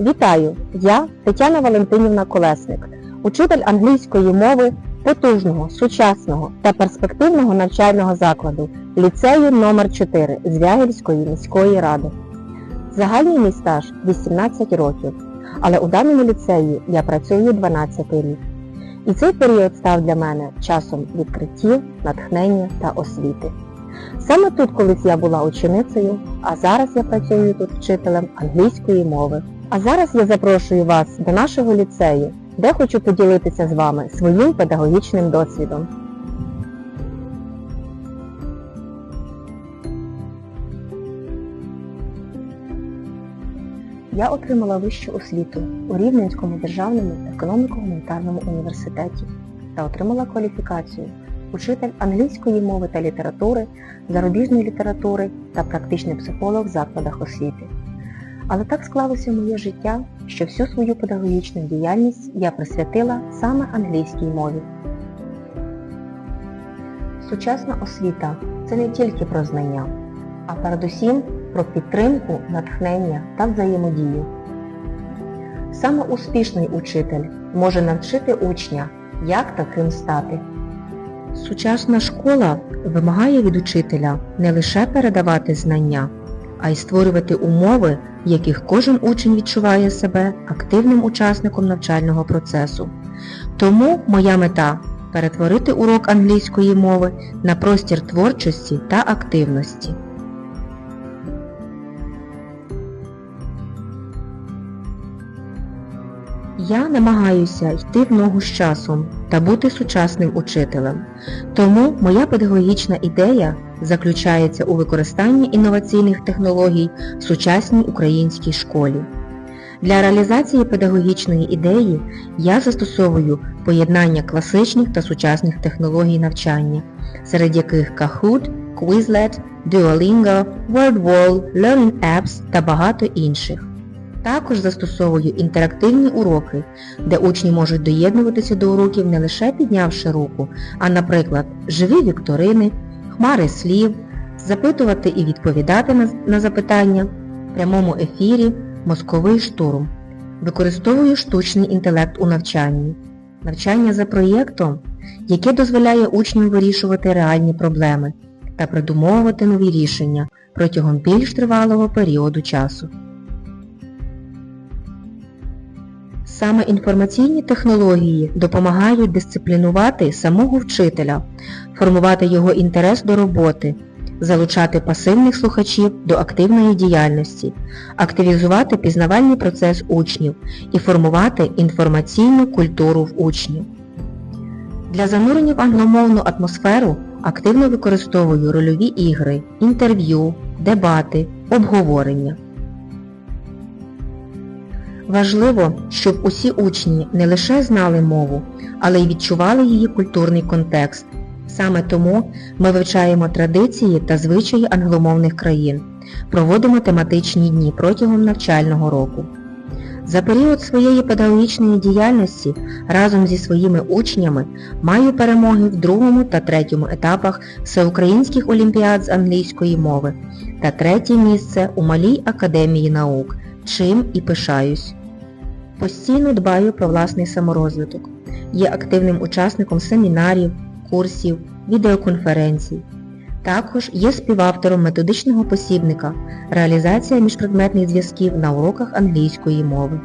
Вітаю! Я Тетяна Валентинівна Колесник, учитель англійської мови потужного, сучасного та перспективного навчального закладу ліцею номер 4 Звягільської міської ради. Загальний мій стаж 18 років, але у даному ліцеї я працюю 12 рік. І цей період став для мене часом відкриттів, натхнення та освіти. Саме тут колись я була ученицею, а зараз я працюю тут вчителем англійської мови. А зараз я запрошую вас до нашого ліцею, де хочу поділитися з вами своїм педагогічним досвідом. Я отримала вищу освіту у Рівненському державному економіко-гуманітарному університеті та отримала кваліфікацію учитель англійської мови та літератури, зарубіжної літератури та практичний психолог в закладах освіти. Але так склалося моє життя, що всю свою педагогічну діяльність я присвятила саме англійській мові. Сучасна освіта це не тільки про знання, а передусім про підтримку, натхнення та взаємодію. Саме успішний учитель може навчити учня, як таким стати. Сучасна школа вимагає від учителя не лише передавати знання, а й створювати умови, в яких кожен учень відчуває себе активним учасником навчального процесу. Тому моя мета перетворити урок англійської мови на простір творчості та активності. Я намагаюся йти в ногу з часом та бути сучасним учителем. Тому моя педагогічна ідея заключається у використанні інноваційних технологій в сучасній українській школі. Для реалізації педагогічної ідеї я застосовую поєднання класичних та сучасних технологій навчання, серед яких Kahoot, Quizlet, Duolingo, WordWall, Learning Apps та багато інших. Також застосовую інтерактивні уроки, де учні можуть доєднуватися до уроків не лише піднявши руку, а, наприклад, живі вікторини, хмари слів, запитувати і відповідати на, запитання, в прямому ефірі, мозковий штурм. Використовую штучний інтелект у навчанні. Навчання за проєктом, яке дозволяє учням вирішувати реальні проблеми та придумовувати нові рішення протягом більш тривалого періоду часу. Саме інформаційні технології допомагають дисциплінувати самого вчителя, формувати його інтерес до роботи, залучати пасивних слухачів до активної діяльності, активізувати пізнавальний процес учнів і формувати інформаційну культуру в учнів. Для занурення в англомовну атмосферу активно використовую рольові ігри, інтерв'ю, дебати, обговорення. Важливо, щоб усі учні не лише знали мову, але й відчували її культурний контекст. Саме тому ми вивчаємо традиції та звичаї англомовних країн, проводимо тематичні дні протягом навчального року. За період своєї педагогічної діяльності разом зі своїми учнями маю перемоги в другому та третьому етапах всеукраїнських олімпіад з англійської мови та третє місце у Малій академії наук, чим і пишаюсь. Постійно дбаю про власний саморозвиток. Є активним учасником семінарів, курсів, відеоконференцій. Також є співавтором методичного посібника Реалізація міжпредметних зв'язків на уроках англійської мови.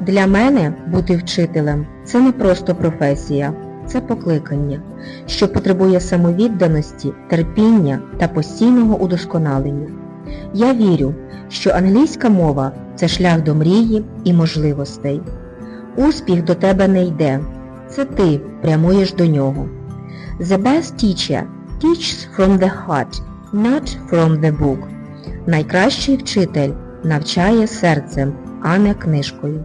Для мене бути вчителем це не просто професія, це покликання, що потребує самовідданості, терпіння та постійного удосконалення. Я вірю, що англійська мова це шлях до мрії і можливостей. Успіх до тебе не йде. Це ти прямуєш до нього. The best teacher teaches from the heart, not from the book. Найкращий вчитель навчає серцем, а не книжкою.